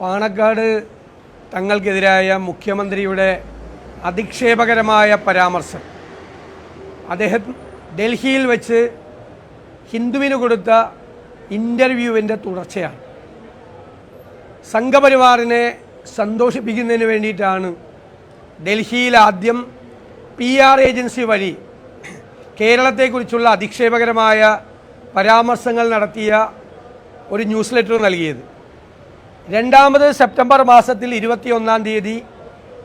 പാണക്കാട് തങ്ങൾക്കെതിരായ മുഖ്യമന്ത്രിയുടെ അധിക്ഷേപകരമായ പരാമർശം. അദ്ദേഹം ഡൽഹിയിൽ വെച്ച് ഹിന്ദുവിന് കൊടുത്ത ഇന്റർവ്യൂവിന്റെ തുടർച്ചയാണ്. സംഘപരിവാറിനെ സന്തോഷിപ്പിക്കുന്നതിന് വേണ്ടിയിട്ടാണ് ഡൽഹിയിൽ ആദ്യം പി ആർ ഏജൻസി വഴി കേരളത്തെക്കുറിച്ചുള്ള അധിക്ഷേപകരമായ പരാമർശങ്ങൾ നടത്തിയ ഒരു ന്യൂസ് ലെറ്റർ നൽകിയത്. രണ്ടാമത് സെപ്റ്റംബർ മാസത്തിൽ ഇരുപത്തിയൊന്നാം തീയതി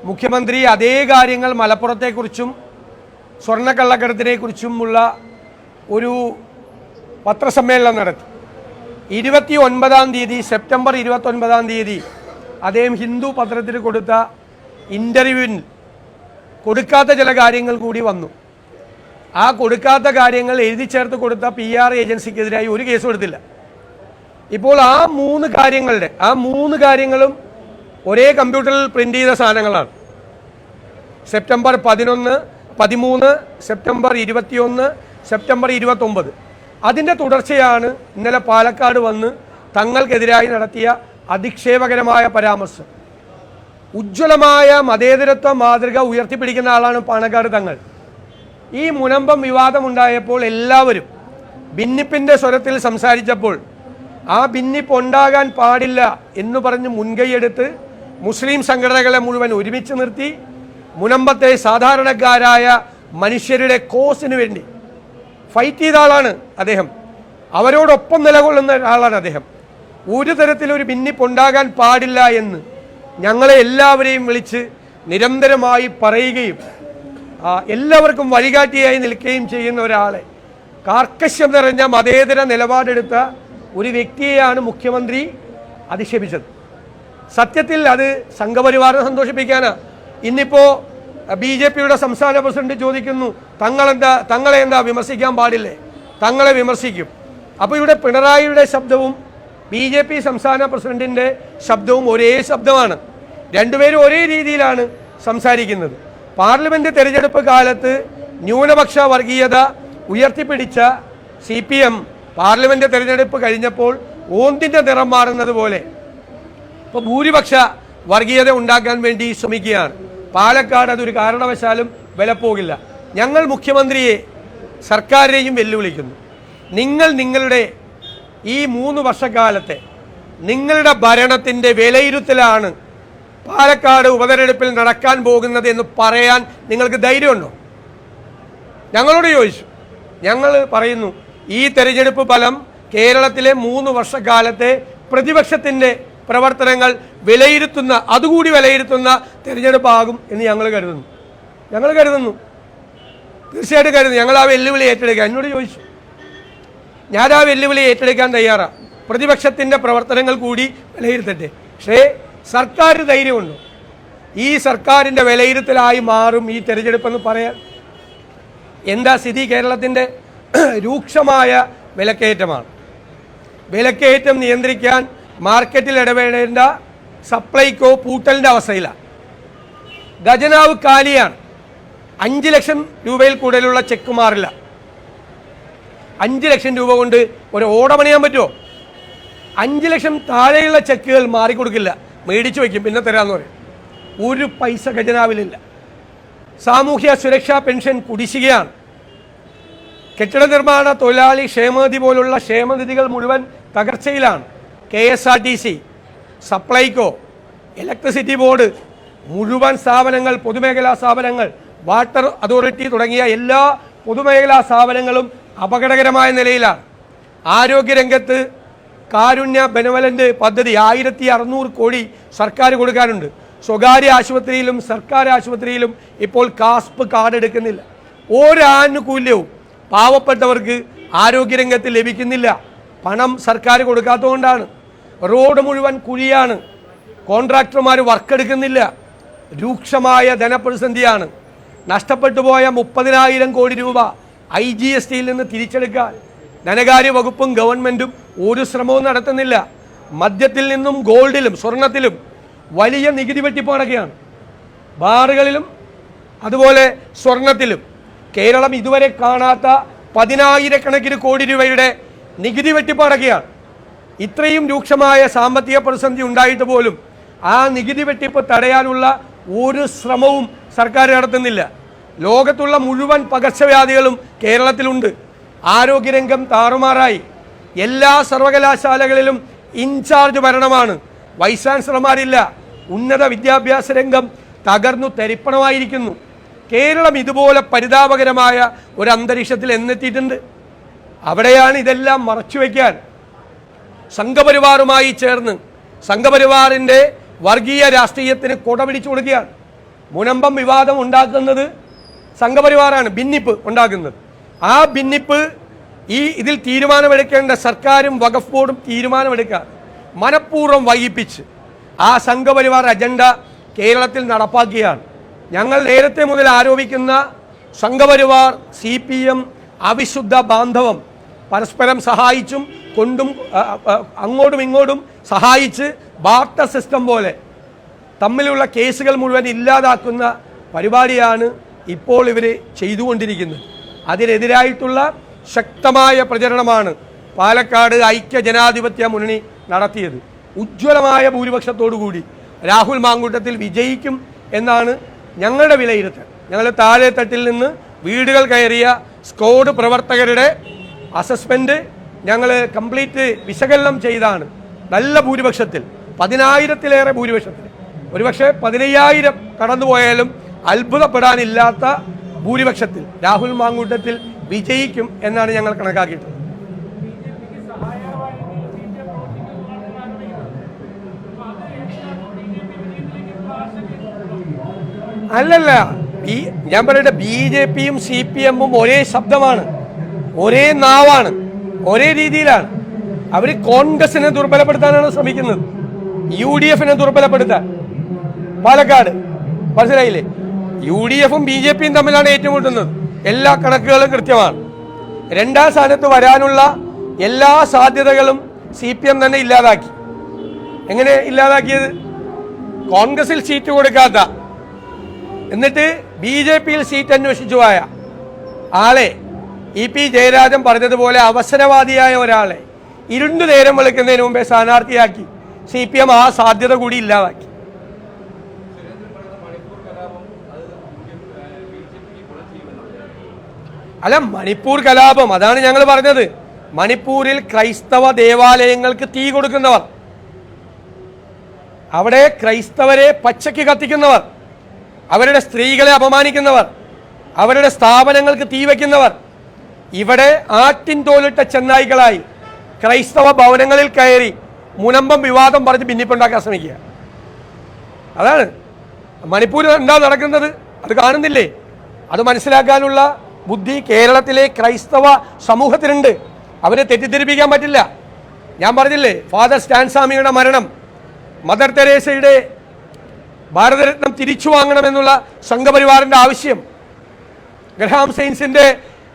മുഖ്യമന്ത്രി അതേ കാര്യങ്ങൾ മലപ്പുറത്തെക്കുറിച്ചും സ്വർണക്കള്ളക്കടത്തിനെക്കുറിച്ചുമുള്ള ഒരു പത്രസമ്മേളനം നടത്തി. ഇരുപത്തി ഒൻപതാം തീയതി സെപ്റ്റംബർ ഇരുപത്തൊൻപതാം തീയതി അദ്ദേഹം ഹിന്ദു പത്രത്തിൽ കൊടുത്ത ഇന്റർവ്യൂവിൽ കൊടുക്കാത്ത ചില കാര്യങ്ങൾ കൂടി വന്നു. ആ കൊടുക്കാത്ത കാര്യങ്ങൾ എഴുതി ചേർത്ത് കൊടുത്ത പി ആർ ഏജൻസിക്കെതിരായി ഒരു കേസും എടുത്തില്ല. ഇപ്പോൾ ആ മൂന്ന് കാര്യങ്ങളുടെ ആ മൂന്ന് കാര്യങ്ങളും ഒരേ കമ്പ്യൂട്ടറിൽ പ്രിന്റ് ചെയ്ത സാധനങ്ങളാണ്. സെപ്റ്റംബർ പതിനൊന്ന് പതിമൂന്ന് സെപ്റ്റംബർ ഇരുപത്തിയൊന്ന് സെപ്റ്റംബർ ഇരുപത്തൊമ്പത്. അതിന്റെ തുടർച്ചയാണ് ഇന്നലെ പാലക്കാട് വന്ന് തങ്ങൾക്കെതിരായി നടത്തിയ അധിക്ഷേപകരമായ പരാമർശം. ഉജ്ജ്വലമായ മതേതരത്വ മാതൃക ഉയർത്തിപ്പിടിക്കുന്ന ആളാണ് പാണക്കാട് തങ്ങൾ. ഈ മുനമ്പം വിവാദമുണ്ടായപ്പോൾ എല്ലാവരും ഭിന്നിപ്പിന്റെ സ്വരത്തിൽ സംസാരിച്ചപ്പോൾ ആ ഭിന്നിപ്പ് ഉണ്ടാകാൻ പാടില്ല എന്ന് പറഞ്ഞ് മുൻകൈയെടുത്ത് മുസ്ലിം സംഘടനകളെ മുഴുവൻ ഒരുമിച്ച് നിർത്തി മുനമ്പത്തെ സാധാരണക്കാരായ മനുഷ്യരുടെ കോസിന് വേണ്ടി ഫൈറ്റ് ചെയ്ത ആളാണ് അദ്ദേഹം. അവരോടൊപ്പം നിലകൊള്ളുന്ന ആളാണ് അദ്ദേഹം. ഒരു തരത്തിലൊരു ഭിന്നിപ്പ് ഉണ്ടാകാൻ പാടില്ല എന്ന് ഞങ്ങളെ എല്ലാവരെയും വിളിച്ച് നിരന്തരമായി പറയുകയും എല്ലാവർക്കും വഴികാട്ടിയായി നിൽക്കുകയും ചെയ്യുന്ന ഒരാളെ കാർക്കശ്യം നിറഞ്ഞ മതേതര നിലപാടെടുത്ത ഒരു വ്യക്തിയെയാണ് മുഖ്യമന്ത്രി അധിക്ഷേപിച്ചത്. സത്യത്തിൽ അത് സംഘപരിവാറിനെ സന്തോഷിപ്പിക്കാനാ. ഇന്നിപ്പോ ബി ജെ പിയുടെ സംസ്ഥാന പ്രസിഡന്റ് ചോദിക്കുന്നു തങ്ങളെന്താ തങ്ങളെ എന്താ വിമർശിക്കാൻ പാടില്ലേ? തങ്ങളെ വിമർശിക്കും. അപ്പോൾ ഇവിടെ പിണറായിയുടെ ശബ്ദവും ബി ജെ പി സംസ്ഥാന പ്രസിഡന്റിന്റെ ശബ്ദവും ഒരേ ശബ്ദമാണ്. രണ്ടുപേരും ഒരേ രീതിയിലാണ് സംസാരിക്കുന്നത്. പാർലമെന്റ് തെരഞ്ഞെടുപ്പ് കാലത്ത് ന്യൂനപക്ഷ വർഗീയത ഉയർത്തിപ്പിടിച്ച സി പി എം പാർലമെന്റ് തെരഞ്ഞെടുപ്പ് കഴിഞ്ഞപ്പോൾ ഓന്തിന്റെ നിറം മാറുന്നത് പോലെ. ഇപ്പോൾ ഭൂരിപക്ഷ വർഗീയത ഉണ്ടാക്കാൻ വേണ്ടി ശ്രമിക്കുകയാണ്. പാലക്കാട് അതൊരു കാരണവശാലും വിലപ്പോകില്ല. ഞങ്ങൾ മുഖ്യമന്ത്രിയെ സർക്കാരിനെയും വെല്ലുവിളിക്കുന്നു. നിങ്ങൾ നിങ്ങളുടെ ഈ മൂന്ന് വർഷക്കാലത്തെ നിങ്ങളുടെ ഭരണത്തിന്റെ വിലയിരുത്തലാണ് പാലക്കാട് ഉപതെരഞ്ഞെടുപ്പിൽ നടക്കാൻ പോകുന്നത് എന്ന് പറയാൻ നിങ്ങൾക്ക് ധൈര്യമുണ്ടോ? ഞങ്ങളോട് ചോദിച്ചു. ഞങ്ങൾ പറയുന്നു ഈ തെരഞ്ഞെടുപ്പ് ഫലം കേരളത്തിലെ മൂന്ന് വർഷക്കാലത്തെ പ്രതിപക്ഷത്തിന്റെ പ്രവർത്തനങ്ങൾ വിലയിരുത്തുന്ന അതുകൂടി വിലയിരുത്തുന്ന തെരഞ്ഞെടുപ്പാകും എന്ന് ഞങ്ങൾ കരുതുന്നു. ഞങ്ങൾ കരുതുന്നു. തീർച്ചയായിട്ടും കരുതുന്നു. ഞങ്ങൾ ആ വെല്ലുവിളി ഏറ്റെടുക്കുക എന്നോട് ചോദിച്ചു. ഞാൻ ആ വെല്ലുവിളി ഏറ്റെടുക്കാൻ തയ്യാറാണ് പ്രതിപക്ഷത്തിന്റെ പ്രവർത്തനങ്ങൾ കൂടി വിലയിരുത്തട്ടെ. പക്ഷേ സർക്കാർ ധൈര്യമുണ്ടോ? ഈ സർക്കാരിന്റെ വിലയിരുത്തലായി മാറും ഈ തെരഞ്ഞെടുപ്പെന്ന് പറയാൻ. എന്താ സ്ഥിതി കേരളത്തിന്റെ? രൂക്ഷമായ വിലക്കയറ്റമാണ്. വിലക്കയറ്റം നിയന്ത്രിക്കാൻ മാർക്കറ്റിൽ ഇടപെടേണ്ട സപ്ലൈക്കോ പൂട്ടലിന്റെ അവസ്ഥയിലാണ് ഖജനാവ് കാലിയാണ്. അഞ്ച് ലക്ഷം രൂപയിൽ കൂടുതലുള്ള ചെക്ക് മാറില്ല. അഞ്ച് ലക്ഷം രൂപ കൊണ്ട് ഒരു ഓടമണിയാൻ പറ്റുമോ? അഞ്ച് ലക്ഷം താഴെയുള്ള ചെക്കുകൾ മാറിക്കൊടുക്കില്ല. മേടിച്ചു വയ്ക്കും പിന്നെ തരാമെന്ന് പറയും. ഒരു പൈസ ഖജനാവിലില്ല. സാമൂഹ്യ സുരക്ഷാ പെൻഷൻ കുടിശ്ശികയാണ്. കെട്ടിട നിർമ്മാണ തൊഴിലാളി ക്ഷേമനിധി പോലുള്ള ക്ഷേമനിധികൾ മുഴുവൻ തകർച്ചയിലാണ്. K S R T C Supplyco electricity board മുഴുവൻ സ്ഥാപനങ്ങൾ പൊതുമേഖലാ സ്ഥാപനങ്ങൾ വാട്ടർ അതോറിറ്റി തുടങ്ങിയ എല്ലാ പൊതുമേഖലാ സ്ഥാപനങ്ങളും അപകടകരമായ നിലയിലാണ്. ആരോഗ്യരംഗത്ത് കാരുണ്യ ബെനവലന്റ് പദ്ധതി ആയിരത്തി അറുന്നൂറ് കോടി സർക്കാർ കൊടുക്കാനുണ്ട്. സ്വകാര്യ ആശുപത്രിയിലും സർക്കാർ ആശുപത്രിയിലും ഇപ്പോൾ കാസ്പ് കാർഡ് എടുക്കുന്നില്ല. ഒരാനുകൂല്യവും പാവപ്പെട്ടവർക്ക് ആരോഗ്യരംഗത്ത് ലഭിക്കുന്നില്ല. പണം സർക്കാർ കൊടുക്കാത്തതുകൊണ്ടാണ്. റോഡ് മുഴുവൻ കുഴിയാണ്. കോൺട്രാക്ടർമാർ വർക്ക് എടുക്കുന്നില്ല രൂക്ഷമായ ധനപ്രതിസന്ധിയാണ്. നഷ്ടപ്പെട്ടു പോയ മുപ്പതിനായിരം കോടി രൂപ ഐ ജി എസ് ടിയിൽ നിന്ന് തിരിച്ചെടുക്കാൻ ധനകാര്യ വകുപ്പും ഗവൺമെന്റും ഒരു ശ്രമവും നടത്തുന്നില്ല. മദ്യത്തിൽ നിന്നും ഗോൾഡിലും സ്വർണത്തിലും വലിയ നികുതി വെട്ടിപ്പ് ബാറുകളിലും അതുപോലെ സ്വർണത്തിലും. കേരളം ഇതുവരെ കാണാത്ത പതിനായിരക്കണക്കിന് കോടി രൂപയുടെ നികുതി വെട്ടിപ്പടക്കുകയാണ് ഇത്രയും രൂക്ഷമായ സാമ്പത്തിക പ്രതിസന്ധി ഉണ്ടായിട്ട് പോലും ആ നികുതി വെട്ടിപ്പ് തടയാനുള്ള ഒരു ശ്രമവും സർക്കാർ നടത്തുന്നില്ല. ലോകത്തുള്ള മുഴുവൻ പകർച്ചവ്യാധികളും കേരളത്തിലുണ്ട്. ആരോഗ്യരംഗം താറുമാറായി. എല്ലാ സർവകലാശാലകളിലും ഇൻചാർജ് ഭരണമാണ്. വൈസ് ചാൻസലർമാരില്ല. ഉന്നത വിദ്യാഭ്യാസ രംഗം തകർന്നു തരിപ്പണമായിരിക്കുന്നു. കേരളം ഇതുപോലെ പരിതാപകരമായ ഒരു അന്തരീക്ഷത്തിൽ എന്നെത്തിയിട്ടുണ്ട്. അവിടെയാണ് ഇതെല്ലാം മറച്ചു വയ്ക്കാൻ സംഘപരിവാറുമായി ചേർന്ന് സംഘപരിവാറിന്റെ വർഗീയ രാഷ്ട്രീയത്തിന് കൊടപിടിച്ചു കൊടുക്കുകയാണ്. മുനമ്പം വിവാദം ഉണ്ടാക്കുന്നത് സംഘപരിവാറാണ് ഭിന്നിപ്പ് ഉണ്ടാക്കുന്നത്. ആ ഭിന്നിപ്പ് ഈ ഇതിൽ തീരുമാനമെടുക്കേണ്ട സർക്കാരും വഖഫ് ബോർഡും തീരുമാനമെടുക്കാതെ മനഃപൂർവം വൈകിപ്പിച്ച് ആ സംഘപരിവാർ അജണ്ട കേരളത്തിൽ നടപ്പാക്കുകയാണ്. ഞങ്ങൾ നേരത്തെ മുതൽ ആരോപിക്കുന്ന സംഘപരിവാർ സി പി എം അവിശുദ്ധ ബാന്ധവം പരസ്പരം സഹായിച്ചും കൊണ്ടും അങ്ങോട്ടും ഇങ്ങോട്ടും സഹായിച്ച് ബാർട്ടർ സിസ്റ്റം പോലെ തമ്മിലുള്ള കേസുകൾ മുഴുവൻ ഇല്ലാതാക്കുന്ന പരിപാടിയാണ് ഇപ്പോൾ ഇവർ ചെയ്തുകൊണ്ടിരിക്കുന്നത്. അതിനെതിരായിട്ടുള്ള ശക്തമായ പ്രചരണമാണ് പാലക്കാട് ഐക്യ ജനാധിപത്യ മുന്നണി നടത്തിയത്. ഉജ്ജ്വലമായ ഭൂരിപക്ഷത്തോടു കൂടി രാഹുൽ മാങ്കൂട്ടത്തിൽ വിജയിക്കും എന്നാണ് ഞങ്ങളുടെ വിലയിരുത്തൽ. ഞങ്ങൾ താഴെത്തട്ടിൽ നിന്ന് വീടുകൾ കയറിയ സ്കോഡ് പ്രവർത്തകരുടെ അസസ്മെന്റ് ഞങ്ങൾ കംപ്ലീറ്റ് വിശകലനം ചെയ്താണ്. നല്ല ഭൂരിപക്ഷത്തിൽ പതിനായിരത്തിലേറെ ഭൂരിപക്ഷത്തിൽ. ഒരുപക്ഷെ പതിനയ്യായിരം കടന്നുപോയാലും അത്ഭുതപ്പെടാനില്ലാത്ത ഭൂരിപക്ഷത്തിൽ. രാഹുൽ മാങ്കൂട്ടത്തിൽ വിജയിക്കും എന്നാണ് ഞങ്ങൾ കണക്കാക്കിയിട്ടുള്ളത്. അല്ലല്ല. ഈ ഞാൻ പറയട്ടെ ബി ജെ പിയും സി പി എമ്മും ഒരേ ശബ്ദമാണ്. ഒരേ നാവാണ്. ഒരേ രീതിയിലാണ്. അവർ കോൺഗ്രസിനെ ദുർബലപ്പെടുത്താനാണ് ശ്രമിക്കുന്നത്. യു ഡി എഫിനെ ദുർബലപ്പെടുത്താൻ. പാലക്കാട്. മനസ്സിലായില്ലേ? യു ഡി എഫും ബി ജെ പിയും തമ്മിലാണ് ഏറ്റുമുട്ടുന്നത്. എല്ലാ കണക്കുകളും കൃത്യമാണ്. രണ്ടാം സ്ഥാനത്ത് വരാനുള്ള എല്ലാ സാധ്യതകളും സി പി എം തന്നെ ഇല്ലാതാക്കി. എങ്ങനെ ഇല്ലാതാക്കിയത്? കോൺഗ്രസിൽ സീറ്റ് കൊടുക്കാത്ത എന്നിട്ട് ബി ജെ പിയിൽ സീറ്റ് അന്വേഷിച്ചു പോയ ആളെ ഇ പി ജയരാജൻ പറഞ്ഞതുപോലെ അവസരവാദിയായ ഒരാളെ ഇരുണ്ടു നേരം വിളിക്കുന്നതിന് മുമ്പേ സ്ഥാനാർത്ഥിയാക്കി സി പി എം ആ സാധ്യത കൂടി ഇല്ലാതാക്കി. അല്ല മണിപ്പൂർ കലാപം അതാണ് ഞങ്ങൾ പറഞ്ഞത്. മണിപ്പൂരിൽ ക്രൈസ്തവ ദേവാലയങ്ങൾക്ക് തീ കൊടുക്കുന്നവർ. അവിടെ ക്രൈസ്തവരെ പച്ചയ്ക്ക് കത്തിക്കുന്നവർ. അവരുടെ സ്ത്രീകളെ അപമാനിക്കുന്നവർ അവരുടെ സ്ഥാപനങ്ങൾക്ക് തീവയ്ക്കുന്നവർ ഇവിടെ ആട്ടിൻ തോലിട്ട ചെന്നായികളായി ക്രൈസ്തവ ഭവനങ്ങളിൽ കയറി മുനമ്പം വിവാദം പറഞ്ഞ് ഭിന്നിപ്പുണ്ടാക്കാൻ ശ്രമിക്കുക. അതാണ്. മണിപ്പൂരിൽ എന്താ നടക്കുന്നത്? അത് കാണുന്നില്ലേ? അത് മനസ്സിലാക്കാനുള്ള ബുദ്ധി കേരളത്തിലെ ക്രൈസ്തവ സമൂഹത്തിനുണ്ട്. അവരെ തെറ്റിദ്ധരിപ്പിക്കാൻ പറ്റില്ല. ഞാൻ പറഞ്ഞില്ലേ ഫാദർ സ്റ്റാൻസ്വാമിയുടെ മരണം മദർ തെരേസയുടെ ഭാരതരത്നം തിരിച്ചു വാങ്ങണമെന്നുള്ള സംഘപരിവാറിന്റെ ആവശ്യം. ഗ്രഹാം സയൻസിന്റെ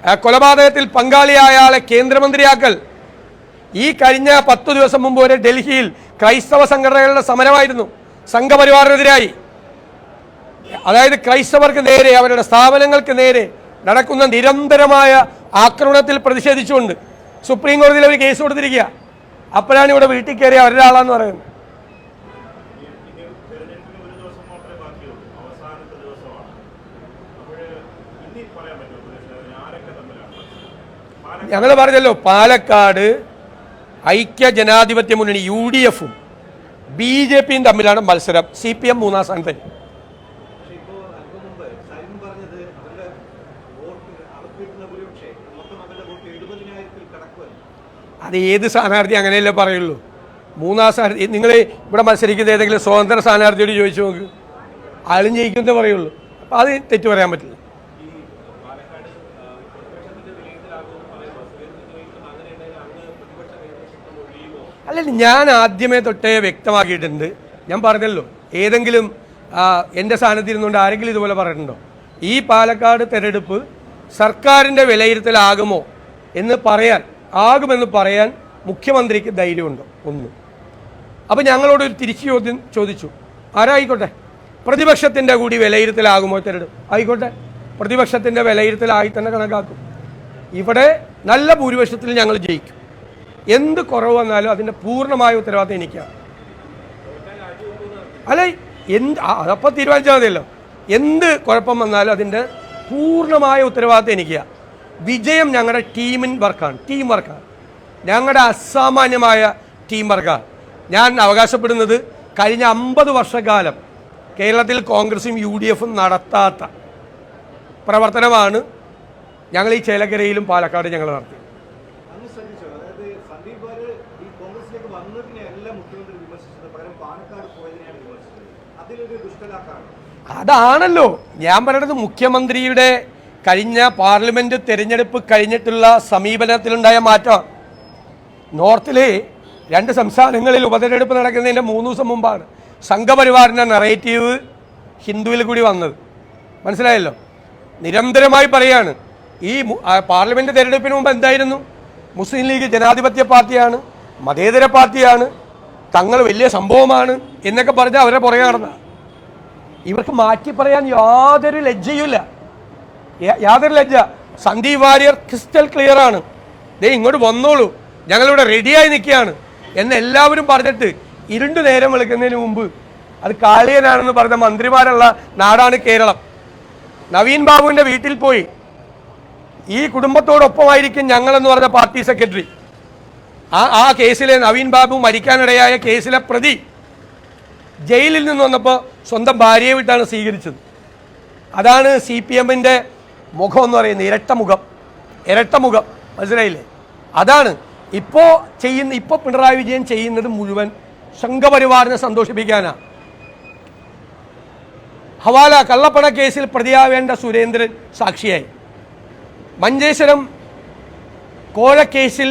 ആ, കൊലപാതകത്തിൽ പങ്കാളിയായ ആളെ കേന്ദ്രമന്ത്രിയാക്കൽ. ഈ കഴിഞ്ഞ പത്തു ദിവസം മുമ്പ് വരെ ഡൽഹിയിൽ ക്രൈസ്തവ സംഘടനകളുടെ സമരമായിരുന്നു. സംഘപരിവാറിനെതിരായി. അതായത് ക്രൈസ്തവർക്ക് നേരെ അവരുടെ സ്ഥാപനങ്ങൾക്ക് നേരെ നടക്കുന്ന നിരന്തരമായ ആക്രമണത്തിൽ പ്രതിഷേധിച്ചുകൊണ്ട് സുപ്രീം കോടതിയിൽ അവർ കേസ് കൊടുത്തിരിക്കുക. അപ്പോഴാണ് ഇവിടെ വീട്ടിൽ കയറി അവരുടെ ആളാന്ന് പറയുന്നത് തെരഞ്ഞെടുപ്പിന് ഒരു ദിവസം മാത്രമേ ബാക്കിയുള്ളൂ അവസാനത്തെ ദിവസമാണ് അപ്പോൾ ഇനി പറയാൻ പറ്റുമോ പ്രദേശം ആരൊക്കെ തമ്മിലാണ് മത്സരം? ഞങ്ങൾ പറഞ്ഞല്ലോ പാലക്കാട് ഐക്യ ജനാധിപത്യ മുന്നണി യു ഡി എഫും ബി ജെ പിയും തമ്മിലാണ് മത്സരം. സി പി എം മൂന്നാം സ്ഥാനത്ത് അത് ഏത് സ്ഥാനാർത്ഥി അങ്ങനെയല്ലേ പറയുള്ളൂ. മൂന്നാം സ്ഥാനാർത്ഥി നിങ്ങൾ ഇവിടെ മത്സരിക്കുന്ന ഏതെങ്കിലും സ്വതന്ത്ര സ്ഥാനാർത്ഥിയോട് ചോദിച്ചു നോക്ക്. ആളും ജയിക്കുന്നതേ പറയുള്ളൂ. അപ്പം അത് തെറ്റു പറയാൻ പറ്റില്ല. ഞാൻ ആദ്യമേ തൊട്ടേ വ്യക്തമാക്കിയിട്ടുണ്ട്. ഞാൻ പറഞ്ഞല്ലോ ഏതെങ്കിലും എന്റെ സ്ഥാനത്ത് ആരെങ്കിലും ഇതുപോലെ പറഞ്ഞിട്ടുണ്ടോ? ഈ പാലക്കാട് തെരഞ്ഞെടുപ്പ് സർക്കാരിന്റെ വിലയിരുത്തലാകുമോ എന്ന് പറയാൻ ആകുമെന്ന് പറയാൻ മുഖ്യമന്ത്രിക്ക് ധൈര്യമുണ്ടോ ഒന്ന്. അപ്പോൾ ഞങ്ങളോട് ഒരു തിരിച്ചു ചോദ്യം ചോദിച്ചു. ആരായിക്കോട്ടെ? പ്രതിപക്ഷത്തിന്റെ കൂടി വിലയിരുത്തലാകുമോ തെരഞ്ഞെടുപ്പ്? ആയിക്കോട്ടെ. പ്രതിപക്ഷത്തിന്റെ വിലയിരുത്തലായി തന്നെ കണക്കാക്കും. ഇവിടെ നല്ല ഭൂരിപക്ഷത്തിൽ ഞങ്ങൾ ജയിക്കും. എന്ത് കുറവ് വന്നാലും അതിന്റെ പൂർണമായ ഉത്തരവാദിത്തം എനിക്കാണ് അല്ല എന്ത് അതപ്പോൾ തീരുമാനിച്ചാൽ മതിയല്ലോ. എന്ത് കുഴപ്പം വന്നാലും അതിന്റെ പൂർണമായ ഉത്തരവാദിത്തം എനിക്കാണ് വിജയം ഞങ്ങളുടെ ടീമിൻ വർക്കാണ് ടീം വർക്കാണ്. ഞങ്ങളുടെ അസാമാന്യമായ ടീം വർക്കാണ്. ഞാൻ അവകാശപ്പെടുന്നത് കഴിഞ്ഞ അമ്പത് വർഷക്കാലം കേരളത്തിൽ കോൺഗ്രസും യു ഡി എഫും നടത്താത്ത പ്രവർത്തനമാണ് ഞങ്ങൾ ഈ ചേലക്കരയിലും പാലക്കാട് ഞങ്ങൾ നടത്തി അങ്ങ് ശ്രദ്ധിച്ചോ അതായത് സന്ദീപ് വാര്യർ ഈ കോൺഗ്രസിലേക്ക് വന്നതിനെയല്ല മുഖ്യമന്ത്രി വിമർശിച്ചത്. പകരം പാലക്കാട് പോയതിനെയാണ് വിമർശിച്ചത്. അതിലൊരു ദുഷ്ടലാക്കാണ്. അതാണല്ലോ. ഞാൻ പറയുന്നത് മുഖ്യമന്ത്രിയുടെ കഴിഞ്ഞ പാർലമെന്റ് തെരഞ്ഞെടുപ്പ് കഴിഞ്ഞിട്ടുള്ള സമീപനത്തിലുണ്ടായ മാറ്റം. നോർത്തിലെ രണ്ട് സംസ്ഥാനങ്ങളിൽ ഉപതെരഞ്ഞെടുപ്പ് നടക്കുന്നതിന്റെ മൂന്ന് ദിവസം മുമ്പാണ് സംഘപരിവാറിന്റെ നറേറ്റീവ് ഹിന്ദുവിൽ കൂടി വന്നത്. മനസ്സിലായല്ലോ? നിരന്തരമായി പറയാണ് ഈ പാർലമെന്റ് തെരഞ്ഞെടുപ്പിന് മുമ്പ് എന്തായിരുന്നു? മുസ്ലിം ലീഗ് ജനാധിപത്യ പാർട്ടിയാണ് മതേതര പാർട്ടിയാണ് തങ്ങൾ വലിയ സംഭവമാണ് എന്നൊക്കെ പറഞ്ഞ് അവരെ പുറകെ നടന്ന. ഇവർക്ക് മാറ്റി പറയാൻ യാതൊരു ലജ്ജയുമില്ല. യാതൊരു ലജ്ജ. സന്ദീപ് വാര്യർ ക്രിസ്റ്റൽ ക്ലിയർ ആണ്. ദേ ഇങ്ങോട്ട് വന്നോളൂ. ഞങ്ങളിവിടെ റെഡിയായി നിൽക്കുകയാണ് എന്ന് എല്ലാവരും പറഞ്ഞിട്ട് ഇരുണ്ടു നേരം വിളിക്കുന്നതിന് മുമ്പ് അത് കാളിയനാണെന്ന് പറഞ്ഞ മന്ത്രിമാരുള്ള നാടാണ് കേരളം. നവീൻ ബാബുവിന്റെ വീട്ടിൽ പോയി. ഈ കുടുംബത്തോടൊപ്പമായിരിക്കും ഞങ്ങളെന്ന് പറഞ്ഞ പാർട്ടി സെക്രട്ടറി ആ ആ കേസിലെ നവീൻ ബാബു മരിക്കാനിടയായ കേസിലെ പ്രതി ജയിലിൽ നിന്ന് വന്നപ്പോൾ സ്വന്തം ഭാര്യയെ വിട്ടാണ് സ്വീകരിച്ചത്. അതാണ് സി പി എമ്മിന്റെ മുഖം എന്ന് പറയുന്നത് ഇരട്ട മുഖം. മനസ്സിലായില്ലേ? അതാണ്. ഇപ്പോൾ ചെയ്യുന്ന ഇപ്പോൾ പിണറായി വിജയൻ ചെയ്യുന്നത് മുഴുവൻ സംഘപരിവാറിനെ സന്തോഷിപ്പിക്കാനാണ് ഹവാല കള്ളപ്പണ കേസിൽ പ്രതിയാവേണ്ട സുരേന്ദ്രൻ സാക്ഷിയായി. മഞ്ചേശ്വരം കോഴക്കേസിൽ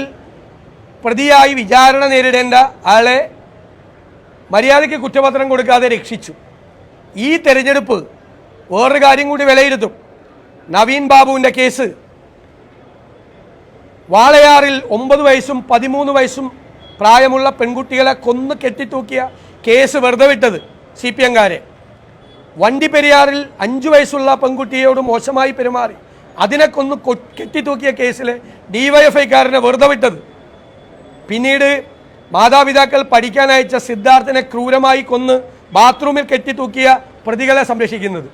പ്രതിയായി വിചാരണ നേരിടേണ്ട ആളെ മര്യാദയ്ക്ക് കുറ്റപത്രം കൊടുക്കാതെ രക്ഷിച്ചു. ഈ തെരഞ്ഞെടുപ്പ് വേറൊരു കാര്യം കൂടി വിലയിരുത്തും. നവീൻ ബാബുവിന്റെ കേസ്. വാളയാറിൽ ഒമ്പത് വയസ്സും പതിമൂന്ന് വയസ്സും പ്രായമുള്ള പെൺകുട്ടികളെ കൊന്നു കെട്ടിത്തൂക്കിയ കേസ് വെറുതെ വിട്ടത് സി പി എംകാരെ. വണ്ടിപ്പെരിയാറിൽ അഞ്ചു വയസ്സുള്ള പെൺകുട്ടിയോട് മോശമായി പെരുമാറി. അതിനെ കൊന്ന് കെട്ടിത്തൂക്കിയ കേസിൽ ഡിവൈഎഫ്ഐക്കാരനെ വെറുതെ വിട്ടത് പിന്നീട് മാതാപിതാക്കൾ പഠിക്കാൻ അയച്ച സിദ്ധാർത്ഥനെ ക്രൂരമായി കൊന്ന് ബാത്റൂമിൽ കെട്ടിത്തൂക്കിയ പ്രതികളെ സംരക്ഷിക്കുന്നത്.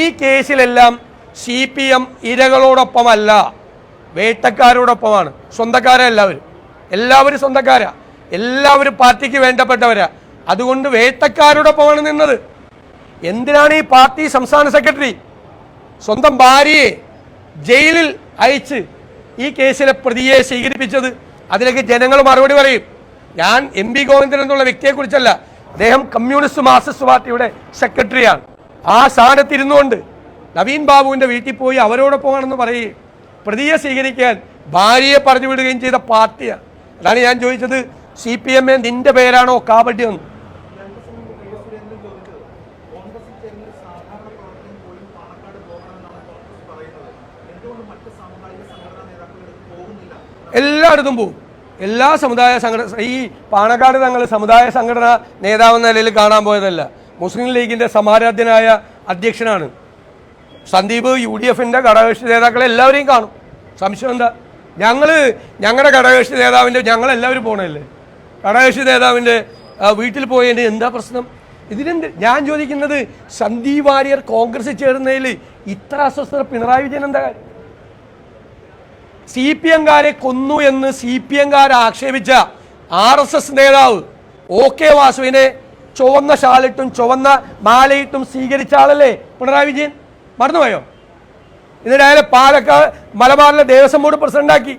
ഈ കേസിലെല്ലാം സി പി എം ഇരകളോടൊപ്പമല്ല വേട്ടക്കാരോടൊപ്പമാണ്. സ്വന്തക്കാരാ എല്ലാവരും. എല്ലാവരും സ്വന്തക്കാരാ. എല്ലാവരും പാർട്ടിക്ക് വേണ്ടപ്പെട്ടവരാ. അതുകൊണ്ട് വേട്ടക്കാരോടൊപ്പമാണ് നിന്നത്. എന്തിനാണ് ഈ പാർട്ടി സംസ്ഥാന സെക്രട്ടറി സ്വന്തം ഭാര്യയെ ജയിലിൽ അയച്ച് ഈ കേസിലെ പ്രതിയെ സ്വീകരിപ്പിച്ചത്? അതിലേക്ക് ജനങ്ങൾ മറുപടി പറയും. ഞാൻ എം പി ഗോവിന്ദൻ എന്നുള്ള വ്യക്തിയെക്കുറിച്ചല്ല അദ്ദേഹം കമ്മ്യൂണിസ്റ്റ് മാർക്സിസ്റ്റ് പാർട്ടിയുടെ സെക്രട്ടറിയാണ് ആ സ്ഥാനത്തിരുന്നു കൊണ്ട് നവീൻ ബാബുവിന്റെ വീട്ടിൽ പോയി അവരോടൊപ്പമാണെന്ന് പറയുകയും പ്രതിയെ സ്വീകരിക്കാൻ ഭാര്യയെ പറഞ്ഞു വിടുകയും ചെയ്ത പാർട്ടിയാണ്. അതാണ് ഞാൻ ചോദിച്ചത് സി പി എം എ നിന്റെ പേരാണോ കാപട്യം എന്ന് കോൺഗ്രസിൽ ചേരുന്ന ഒരു സാധാരണ പ്രവർത്തനം പോലും പാണക്കാട് പോകണമെന്നാണ് കോൺഗ്രസ് പറയുന്നത് എന്തുകൊണ്ട് മറ്റ് സാമുദായിക സംഘടനാ നേതാക്കളിലേക്ക് പോകുന്നില്ല എല്ലായിടത്തും പോകും. എല്ലാ സമുദായ സംഘടന ഈ പാണക്കാട് തങ്ങൾ സമുദായ സംഘടന നേതാവെന്ന നിലയിൽ കാണാൻ പോയതല്ല. മുസ്ലിം ലീഗിന്റെ സമാരാധ്യനായ അധ്യക്ഷനാണ്. സന്ദീപ് യു ഡി എഫിന്റെ ഘടകകക്ഷി നേതാക്കളെ എല്ലാവരെയും കാണും. സംശയം എന്താ? ഞങ്ങൾ ഞങ്ങളുടെ ഘടകകക്ഷി നേതാവിന്റെ ഞങ്ങളെല്ലാവരും പോകണമല്ലേ ഘടകകക്ഷി നേതാവിന്റെ വീട്ടിൽ പോയതിന്റെ എന്താ പ്രശ്നം? ഇതിനെന്ത്? ഞാൻ ചോദിക്കുന്നത് സന്ദീപ് വാര്യർ കോൺഗ്രസ് ചേർന്നതിൽ ഇത്ര അസ്വസ്ഥത പിണറായി വിജയൻ എന്താ കാര്യം? സി പി എംകാരെ കൊന്നു എന്ന് സി പി എംകാർ ആക്ഷേപിച്ച ആർ എസ് എസ് നേതാവ് ഒ കെ വാസുവിനെ ചുവന്ന ഷാളിട്ടും ചുവന്ന മാലയിട്ടും സ്വീകരിച്ച ആളല്ലേ പിണറായി വിജയൻ? മറന്നുപോയോ? എന്നിട്ട് അയാളെ പാലക്കാട് മലബാറിലെ ദേവസ്വം ബോർഡ് പ്രസിഡന്റാക്കി.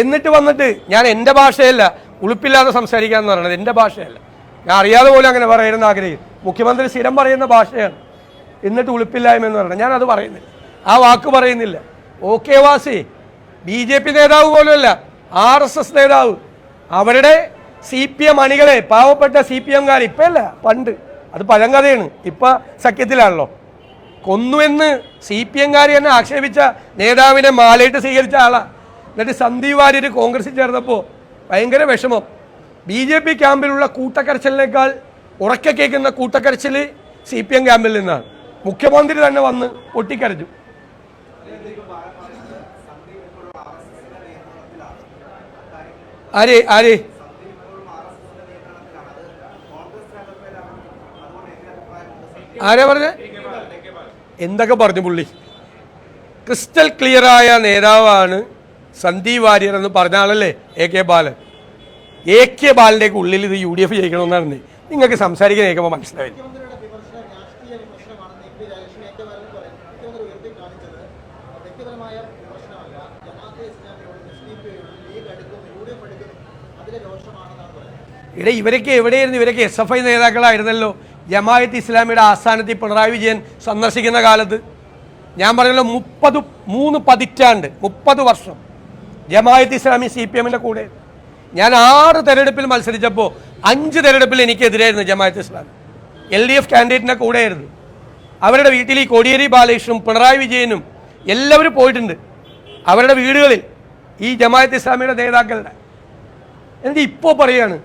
എന്നിട്ട് വന്നിട്ട് ഞാൻ എന്റെ ഭാഷയല്ല ഉളുപ്പില്ലാതെ സംസാരിക്കാന്ന് പറയുന്നത് എന്റെ ഭാഷയല്ല. ഞാൻ അറിയാതെ പോലും അങ്ങനെ പറയുന്ന ആഗ്രഹിക്കും മുഖ്യമന്ത്രി സ്ഥിരം പറയുന്ന ഭാഷയാണ്. എന്നിട്ട് ഉളുപ്പില്ലായ്മ എന്ന് പറയുന്നത് ഞാൻ അത് പറയുന്നില്ല. ആ വാക്ക് പറയുന്നില്ല. ഓക്കെ വാസി ബി ജെ പി നേതാവ് പോലുമല്ല ആർ എസ് എസ് നേതാവ്. അവരുടെ സി പി എം അണികളെ പാവപ്പെട്ട സി പി എംകാർ ഇപ്പല്ല പണ്ട്. അത് പഴങ്കഥയാണ്. ഇപ്പം സഖ്യത്തിലാണല്ലോ. കൊന്നുവെന്ന് സി പി എംകാർ തന്നെ ആക്ഷേപിച്ച നേതാവിനെ മാലയിട്ട് സ്വീകരിച്ച ആളാ. എന്നിട്ട് സന്ദീപ് വാര്യർ കോൺഗ്രസിൽ ചേർന്നപ്പോൾ ഭയങ്കര വിഷമം. ബി ജെ പി ക്യാമ്പിലുള്ള കൂട്ടക്കരച്ചിലിനേക്കാൾ ഉറക്കെ കേൾക്കുന്ന കൂട്ടക്കരച്ചിൽ സി പി എം ക്യാമ്പിൽ നിന്നാണ്. മുഖ്യമന്ത്രി തന്നെ വന്ന് പൊട്ടിക്കരച്ചു ആര് ആര്? ആരാ പറഞ്ഞ? എന്തൊക്കെ പറഞ്ഞു പുള്ളി? ക്രിസ്റ്റൽ ക്ലിയറായ നേതാവാണ് സന്ദീപ് വാര്യർ എന്ന് പറഞ്ഞ ആളല്ലേ A K Balan. A K ബാലന്റെ ഉള്ളിൽ ഇത് യു ഡി എഫ് ജയിക്കണമെന്നാണ്. നിങ്ങൾക്ക് സംസാരിക്കാൻ കേൾക്കുമ്പോൾ മനസ്സിലാവില്ല മുഖ്യമന്ത്രിയുടെ വിമർശനം രാഷ്ട്രീയ വിമർശനമാണെന്ന് എം പി രാജേഷ് ഏറ്റവും പറയും മുഖ്യമന്ത്രി ഉയർത്തി കാണിച്ചത് വ്യക്തിപരമായ വിമർശനമല്ല ജമാഅത്തെ ഇസ്ലാമിയോട് മുസ്ലിം പേരോട് ലീഗ് അടുക്കുന്നു യു ഡി എഫ് അടുക്കുന്നു അതിലെ രോഷമാണെന്നാണ് ഇവിടെ ഇവരൊക്കെ എവിടെയായിരുന്നു? ഇവരൊക്കെ എസ് എഫ് ഐ നേതാക്കളായിരുന്നല്ലോ. ജമായത്ത് ഇസ്ലാമിയുടെ ആസ്ഥാനത്തിൽ പിണറായി വിജയൻ സന്ദർശിക്കുന്ന കാലത്ത്. ഞാൻ പറഞ്ഞല്ലോ മുപ്പത് മൂന്ന് പതിറ്റാണ്ട് മുപ്പത് വർഷം ജമായത്ത് ഇസ്ലാമി സി പി എമ്മിന്റെ കൂടെ. ഞാൻ ആറ് തെരഞ്ഞെടുപ്പിൽ മത്സരിച്ചപ്പോൾ അഞ്ച് തെരഞ്ഞെടുപ്പിൽ എനിക്കെതിരായിരുന്നു Jamaat Islami. L D F കാൻഡിഡേറ്റിന്റെ കൂടെയായിരുന്നു. അവരുടെ വീട്ടിൽ ഈ കോടിയേരി ബാലകൃഷ്ണനും പിണറായി വിജയനും എല്ലാവരും പോയിട്ടുണ്ട്. അവരുടെ വീടുകളിൽ ഈ ജമായത്ത് ഇസ്ലാമിയുടെ നേതാക്കളുടെ. എന്നിട്ട് ഇപ്പോൾ പറയാണ്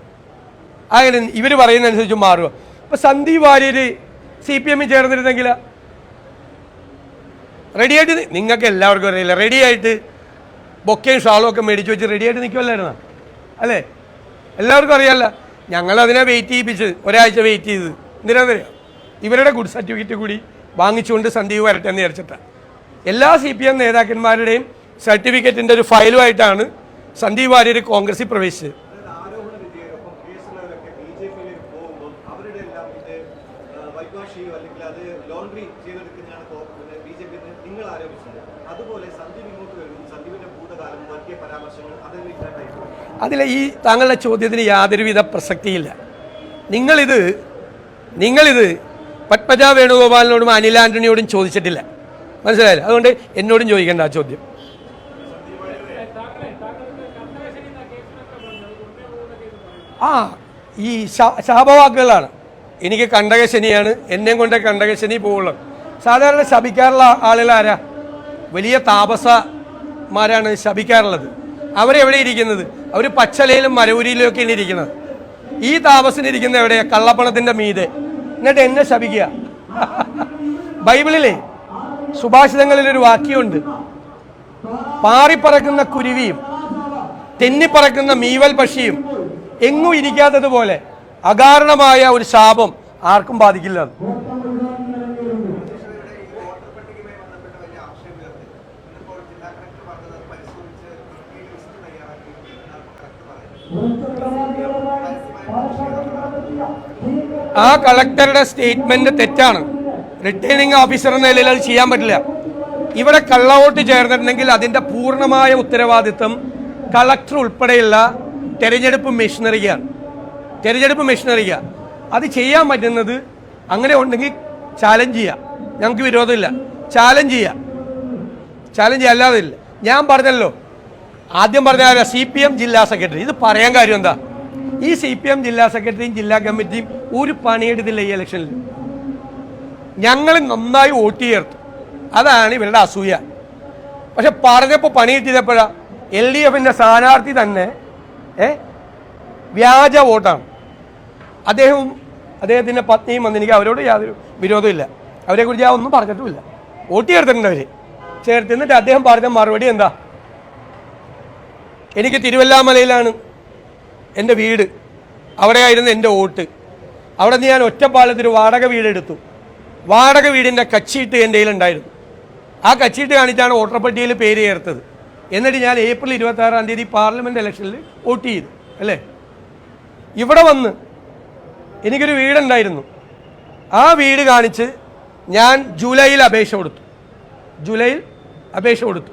അങ്ങനെ ഇവർ പറയുന്നതനുസരിച്ച് മാറുക. ഇപ്പം സന്ദീപ് വാര്യർ സി പി എമ്മിൽ ചേർന്നിരുന്നെങ്കിൽ റെഡിയായിട്ട് നിങ്ങൾക്ക് എല്ലാവർക്കും അറിയില്ല റെഡിയായിട്ട് ബൊക്കയും ഷാളും ഒക്കെ മേടിച്ച് വെച്ച് റെഡിയായിട്ട് നിൽക്കുമല്ലായിരുന്ന അല്ലേ? എല്ലാവർക്കും അറിയാമല്ല ഞങ്ങളതിനെ വെയിറ്റ് ചെയ്യിപ്പിച്ച് ഒരാഴ്ച വെയിറ്റ് ചെയ്ത്. എന്തിനാണെന്നറിയാം ഇവരുടെ ഗുഡ് സർട്ടിഫിക്കറ്റ് കൂടി വാങ്ങിച്ചുകൊണ്ട് സന്ദീപ് വരട്ടെ എന്ന് എല്ലാ സി പി എം നേതാക്കന്മാരുടെയും സർട്ടിഫിക്കറ്റിന്റെ ഒരു ഫയലുമായിട്ടാണ് സന്ദീപ് വാര്യർ കോൺഗ്രസിൽ പ്രവേശിച്ചത് അതായത് ആരോപണ വിധേയർക്കും കേസുള്ളവരൊക്കെ ബി ജെ പിയിലേക്ക് പോകുമ്പോൾ അവരുടെ എല്ലാം ഇത് ആ, വൈദ്വാഷിയോ അല്ലെങ്കിൽ അത് ലോണ്ടറി ചെയ്തെടുക്കുന്നതാണ് ബി ജെ പി നിങ്ങൾ ആരോപിച്ചത് അതുപോലെ സന്ദീപ് ഇങ്ങോട്ട് വരുന്നു സന്ദീപിന്റെ ഭൂതകാലം നടത്തിയ പരാമർശങ്ങൾ അതെല്ലാം ഇല്ലാണ്ടായി അതിൽ ഈ താങ്കളുടെ ചോദ്യത്തിന് യാതൊരുവിധ പ്രസക്തിയില്ല. നിങ്ങളിത് നിങ്ങളിത് പത്മജ വേണുഗോപാലിനോടും അനിൽ ആന്റണിയോടും ചോദിച്ചിട്ടില്ല. മനസ്സിലായില്ല? അതുകൊണ്ട് എന്നോടും ചോദിക്കേണ്ട ആ ചോദ്യം. ആ ഈ ശാപവാക്കുകളാണ്. എനിക്ക് കണ്ടകശനിയാണ് എന്നെയും കൊണ്ട് കണ്ടകശനി പോകുള്ളത് സാധാരണ ശപിക്കാറുള്ള ആളുകൾ ആരാ വലിയ താപസമാരാണ് ശപിക്കാറുള്ളത്. അവരെവിടെ ഇരിക്കുന്നത്? അവർ പച്ചലയിലും മരവുരിയിലും ഒക്കെയാണ് ഇരിക്കുന്നത്? ഈ താപസിന് ഇരിക്കുന്ന എവിടെയാ? കള്ളപ്പണത്തിന്റെ മീതെ. എന്നിട്ട് എന്നെ ശപിക്കുക. ബൈബിളിലെ സുഭാഷിതങ്ങളിൽ ഒരു വാക്യമുണ്ട്. പാറിപ്പറക്കുന്ന കുരുവിയും തെന്നിപ്പറക്കുന്ന മീവൽ പക്ഷിയും എങ്ങും ഇരിക്കാത്തതുപോലെ അകാരണമായ ഒരു ശാപം ആർക്കും ബാധിക്കില്ല. ആ കളക്ടറുടെ സ്റ്റേറ്റ്മെന്റ് തെറ്റാണ്. റിട്ടേണിംഗ് ഓഫീസർ എന്ന നിലയിൽ അത് ചെയ്യാൻ പറ്റില്ല. ഇവിടെ കള്ളവോട്ട് ചേർന്നിട്ടുണ്ടെങ്കിൽ അതിന്റെ പൂർണമായ ഉത്തരവാദിത്വം കളക്ടർ ഉൾപ്പെടെയുള്ള തെരഞ്ഞെടുപ്പ് മെഷീനറിയാണ് തെരഞ്ഞെടുപ്പ് മെഷീനറിയാണ് അത് ചെയ്യാൻ പറ്റുന്നത് അങ്ങനെ ഉണ്ടെങ്കിൽ ചാലഞ്ച് ചെയ്യാം. ഞങ്ങൾക്ക് വിരോധമില്ല. ചാലഞ്ച് ചെയ്യാം. ചാലഞ്ച് അല്ലാതെ ഇല്ല. ഞാൻ പറഞ്ഞല്ലോ. ആദ്യം പറഞ്ഞ സി പി എം ജില്ലാ സെക്രട്ടറി. ഇത് പറയാൻ കാര്യം എന്താ? ഈ സി പി എം ജില്ലാ സെക്രട്ടറിയും ജില്ലാ കമ്മിറ്റിയും ഒരു പണിയെടുത്തില്ല ഈ ഇലക്ഷനിൽ. ഞങ്ങൾ നന്നായി വോട്ട് ചേർത്തു അതാണ് ഇവരുടെ അസൂയ. പക്ഷെ പറഞ്ഞപ്പോൾ പണി കിട്ടിയപ്പോഴാണ് എൽ ഡി എഫിന്റെ സ്ഥാനാർത്ഥി തന്നെ ഏ വ്യാജ വോട്ടാണ്. അദ്ദേഹവും അദ്ദേഹത്തിന്റെ പത്നിയും വന്ന് എനിക്ക് അവരോട് യാതൊരു വിരോധമില്ല അവരെക്കുറിച്ച് ഞാൻ ഒന്നും പറഞ്ഞിട്ടുമില്ല. വോട്ട് ചേർത്തിട്ടുണ്ട് അവർ ചേർത്തിന്നിട്ട് അദ്ദേഹം പറഞ്ഞ മറുപടി എന്താ? എനിക്ക് തിരുവല്ലാമലയിലാണ് എന്റെ വീട്. അവിടെയായിരുന്നു എന്റെ വോട്ട്. അവിടെ നിന്ന് ഞാൻ ഒറ്റപ്പാലത്തൊരു വാടക വീടെടുത്തു. വാടക വീടിന്റെ കച്ചീട്ട് എന്റെ കയ്യിലുണ്ടായിരുന്നു. ആ കച്ചീട്ട് കാണിച്ചാണ് വോട്ടർ പട്ടികയിൽ പേര് ചേർത്തത്. എന്നിട്ട് ഞാൻ ഏപ്രിൽ ഇരുപത്തി ആറാം തീയതി പാർലമെന്റ് ഇലക്ഷനിൽ വോട്ട് ചെയ്തു അല്ലേ? ഇവിടെ വന്ന് എനിക്കൊരു വീടുണ്ടായിരുന്നു. ആ വീട് കാണിച്ച് ഞാൻ ജൂലൈയിൽ അപേക്ഷ കൊടുത്തു. ജൂലൈയിൽ അപേക്ഷ കൊടുത്തു.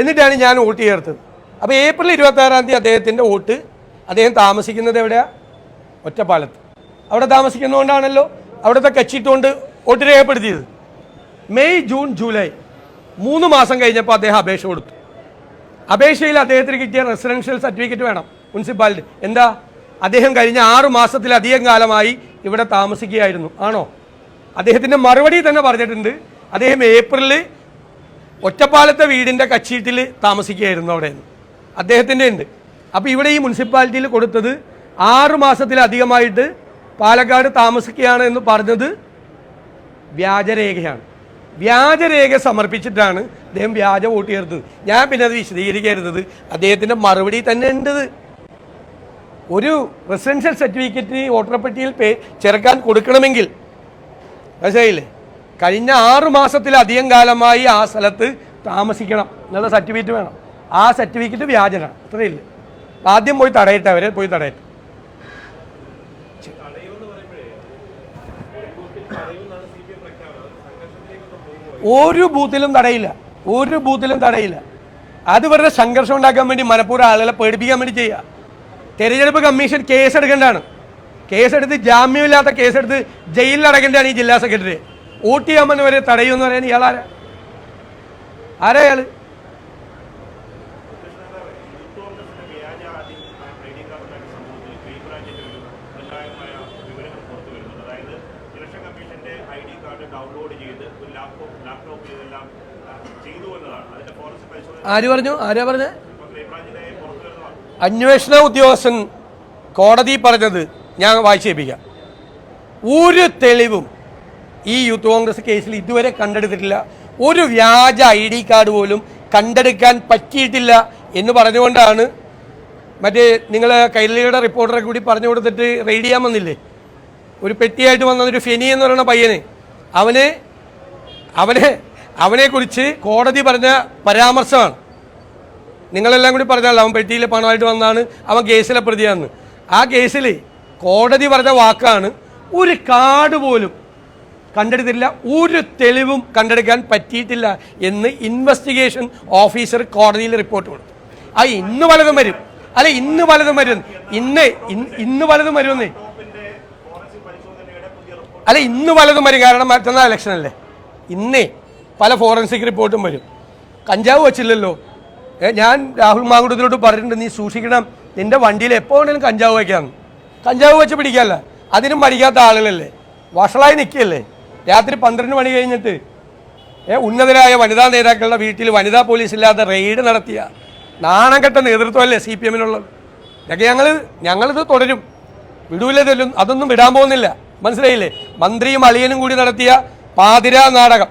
എന്നിട്ടാണ് ഞാൻ വോട്ട് ചേർത്തത്. അപ്പോൾ ഏപ്രിൽ ഇരുപത്തി ആറാം തീയതി അദ്ദേഹത്തിന്റെ വോട്ട് അദ്ദേഹം താമസിക്കുന്നത് എവിടെയാ? ഒറ്റപ്പാലത്ത്. അവിടെ താമസിക്കുന്നതുകൊണ്ടാണല്ലോ അവിടുത്തെ കച്ചിട്ടുകൊണ്ട് വോട്ട് രേഖപ്പെടുത്തിയത്. മെയ് ജൂൺ ജൂലൈ മൂന്ന് മാസം കഴിഞ്ഞപ്പോൾ അദ്ദേഹം അപേക്ഷ കൊടുത്തു. അപേക്ഷയിൽ അദ്ദേഹത്തിന് കിട്ടിയ റെസിഡൻഷ്യൽ സർട്ടിഫിക്കറ്റ് വേണം മുനിസിപ്പാലിറ്റി. എന്താ? അദ്ദേഹം കഴിഞ്ഞ ആറ് മാസത്തിലധികം കാലമായി ഇവിടെ താമസിക്കുകയായിരുന്നു. ആണോ? അദ്ദേഹത്തിന്റെ മറുപടി തന്നെ പറഞ്ഞിട്ടുണ്ട്. അദ്ദേഹം ഏപ്രിലിൽ ഒറ്റപ്പാലത്തെ വീടിന്റെ കച്ചീട്ടിൽ താമസിക്കുകയായിരുന്നു അവിടെ അദ്ദേഹത്തിന്റെ ഉണ്ട് അപ്പോൾ ഇവിടെ ഈ മുനിസിപ്പാലിറ്റിയിൽ കൊടുത്തത് ആറ് മാസത്തിലധികമായിട്ട് പാലക്കാട് താമസിക്കുകയാണ് എന്ന് പറഞ്ഞത് വ്യാജരേഖയാണ്. വ്യാജരേഖ സമർപ്പിച്ചിട്ടാണ് അദ്ദേഹം വ്യാജ വോട്ട് ചേർത്തത്. ഞാൻ പിന്നെ അത് വിശദീകരിക്കരുത്. അദ്ദേഹത്തിന്റെ മറുപടി തന്നെ ഉണ്ടത്. ഒരു റെസിഡൻഷ്യൽ സർട്ടിഫിക്കറ്റ് വോട്ടർ പട്ടികയിൽ പേ ചേർക്കാൻ കൊടുക്കണമെങ്കിൽ മനസ്സിലായില്ലേ? കഴിഞ്ഞ ആറ് മാസത്തിലധികം കാലമായി ആ സ്ഥലത്ത് താമസിക്കണം. എന്നുള്ള സർട്ടിഫിക്കറ്റ് വേണം. ആ സർട്ടിഫിക്കറ്റ് വ്യാജനാണ്. അത്രയില്ല ആദ്യം പോയി തടയട്ടെ അവരെ പോയി തടയട്ടെ. ഒരു ബൂത്തിലും തടയില്ല. ഒരു ബൂത്തിലും തടയില്ല. അത് വെറുതെ സംഘർഷം ഉണ്ടാക്കാൻ വേണ്ടി മനഃപൂർവം ആളുകളെ പേടിപ്പിക്കാൻ വേണ്ടി ചെയ്യുക തെരഞ്ഞെടുപ്പ് കമ്മീഷൻ കേസ് കേസെടുക്കേണ്ടതാണ് കേസെടുത്ത് ജാമ്യമില്ലാത്ത കേസെടുത്ത് ജയിലിൽ അടക്കേണ്ടതാണ് ഈ ജില്ലാ സെക്രട്ടറി. വോട്ട് ചെയ്യാമെന്ന് വരെ തടയുമെന്ന് പറയാൻ ഇയാളാരാ? ആരാ ഇയാൾ യൂത്ത് കോൺഗ്രസിന്റെ വ്യാജ ഐ ഡി കാർഡുണ്ടാക്കിയ സംഭവത്തിൽ ക്രൈംബ്രാഞ്ചിന്റെ ഒരു നിർണായകമായ വിവരങ്ങൾ പുറത്തു വരുന്നത് അതായത് ഇലക്ഷൻ കമ്മീഷന്റെ ഐ ഡി കാർഡ് ഡൗൺലോഡ് ചെയ്ത് ഒരു ലാപ്ടോപ്പ് ലാപ്ടോപ്പിൽ ഇതെല്ലാം ആ, ചെയ്തു എന്നതാണ് അതിന്റെ ഫോറൻസിക് പരിശോധന ആര് പറഞ്ഞു? ആരാ പറഞ്ഞത് അന്വേഷണ ഉദ്യോഗസ്ഥൻ കോടതി പറഞ്ഞത് ഞാൻ വായിച്ചേപ്പിക്കാം ഒരു തെളിവും ഈ യൂത്ത് കോൺഗ്രസ് കേസിൽ ഇതുവരെ കണ്ടെടുത്തിട്ടില്ല. ഒരു വ്യാജ ഐ ഡി കാർഡ് പോലും കണ്ടെടുക്കാൻ പറ്റിയിട്ടില്ല എന്ന് പറഞ്ഞുകൊണ്ടാണ് മറ്റേ നിങ്ങൾ കൈരളിയുടെ റിപ്പോർട്ടറെ കൂടി പറഞ്ഞു കൊടുത്തിട്ട് റെയ്ഡ് ചെയ്യാൻ വന്നില്ലേ? ഒരു പെട്ടിയായിട്ട് വന്ന ഒരു ഫെനി എന്ന് പറയുന്ന പയ്യനെ. അവന് അവനെ അവനെക്കുറിച്ച് കോടതി പറഞ്ഞ പരാമർശമാണ്. നിങ്ങളെല്ലാം കൂടി പറഞ്ഞല്ലോ അവൻ പെട്ടിയിൽ പണമായിട്ട് വന്നാണ് അവൻ കേസിലെ പ്രതിയാണ് ആ കേസിൽ കോടതി പറഞ്ഞ വാക്കാണ് ഒരു കാർഡ് പോലും കണ്ടെടുത്തില്ല ഒരു തെളിവും കണ്ടെടുക്കാൻ പറ്റിയിട്ടില്ല എന്ന് ഇൻവെസ്റ്റിഗേഷൻ ഓഫീസർ കോടതിയിൽ റിപ്പോർട്ട് കൊടുത്തു. ആ ഇന്ന് പലതും വരും. അല്ല ഇന്ന് പലതും വരും. ഇന്ന് ഇന്ന് വലതും വരുമെന്നേ. അല്ല ഇന്ന് പലതും വരും. കാരണം മറ്റന്നാൾ ഇലക്ഷൻ അല്ലേ? ഇന്നേ. പല ഫോറൻസിക് റിപ്പോർട്ടും വരും. കഞ്ചാവ് വെച്ചില്ലല്ലോ. ഏ ഞാൻ രാഹുൽ മാങ്കുടത്തിലോട്ട് പറഞ്ഞിട്ടുണ്ട് നീ സൂക്ഷിക്കണം നിന്റെ വണ്ടിയിൽ എപ്പോൾ വേണേലും കഞ്ചാവ് വയ്ക്കാന്ന് കഞ്ചാവ് വെച്ച് പിടിക്കാല്ല. അതിനും പഠിക്കാത്ത ആളുകളല്ലേ. വഷളായി നിൽക്കുകയല്ലേ. രാത്രി പന്ത്രണ്ട് മണി കഴിഞ്ഞിട്ട് ഏ ഉന്നതരായ വനിതാ നേതാക്കളുടെ വീട്ടിൽ വനിതാ പോലീസ് ഇല്ലാതെ റെയ്ഡ് നടത്തിയ നാണം കെട്ട നേതൃത്വമല്ലേ സി പി എമ്മിനുള്ളത്. ഇതൊക്കെ ഞങ്ങൾ ഞങ്ങളിത് തുടരും. വിടൂല അതൊന്നും വിടാൻ പോകുന്നില്ല. മനസ്സിലായില്ലേ? മന്ത്രിയും അളിയനും കൂടി നടത്തിയ പാതിരാ നാടകം.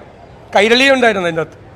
കൈരളി ഉണ്ടായിരുന്നു അതിന്റെ അകത്ത്.